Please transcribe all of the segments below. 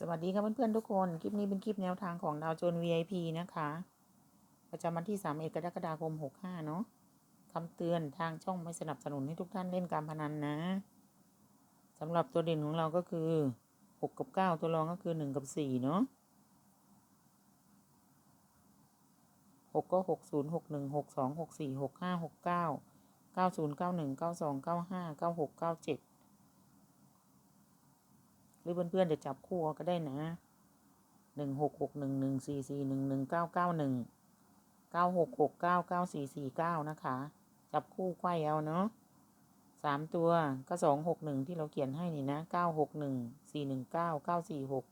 สวัสดีครับเพื่อนๆทุกคน คลิปนี้เป็นคลิปแนวทางของดาวโจน VIP นะคะ ประจำวันที่3กรกฎาคม 65 เนาะคำเตือนทางช่องไม่สนับสนุนให้ทุกท่านเล่นการพนันนะสำหรับตัวเด่นของเราก็คือ 6 กับ 9 ตัวรองก็คือ 1 กับ 4 เนาะ6ก็ 6 0 6 1 6 2 6 4 6 5 6 9 9 0 9 1 9 2 9 5 9 6 9 7ห รือเพื่อนๆจะจับคู่ก็ได้นะหนึ่งหกหกหนึ่งหนึ่งสี่สี่หนึ่งหนึ่งเก้าเก้าหนึ่งเก้าหกหกเก้าเก้าสี่สี่เก้านะคะ จับคู่ไขว้เอาเนาะสามตัวก็สองหกหนึ่งที่เราเขียนให้นี่นะเก้าหกหนึ่งสี่หนึ่งเก้าเก้าสี่หก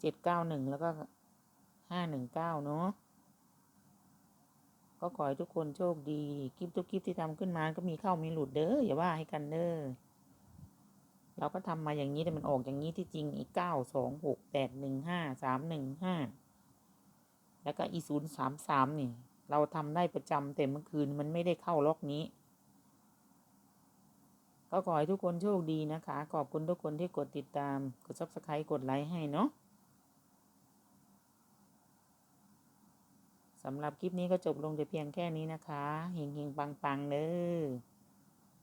เจ็ดเก้าหนึ่งแล้วก็ห้าหนึ่งเก้าเนาะก็ขอให้ทุกคนโชคดี คลิปทุกคลิปที่ทำขึ้นมาก็มีเข้ามีหลุดเด้ออย่าว่าให้กันเด้อ เราก็ทำมาอย่างนี้แต่มันออกอย่างนี้ที่จริงอีกเก้าสองหกแปดหนึ่งห้าสามหนึ่งห้าแล้วก็อีศูนย์สามสามนี่ เราทำได้ประจำแต่เมื่อคืนมันไม่ได้เข้าล็อกนี้ ก็ขอให้ทุกคนโชคดีนะคะ ขอบคุณทุกคนที่กดติดตาม กดซับสไครต์กดไลค์ให้เนาะสำหรับคลิปนี้ก็จบลงแต่เพียงแค่นี้นะคะ เฮงเฮงปังปังๆเลย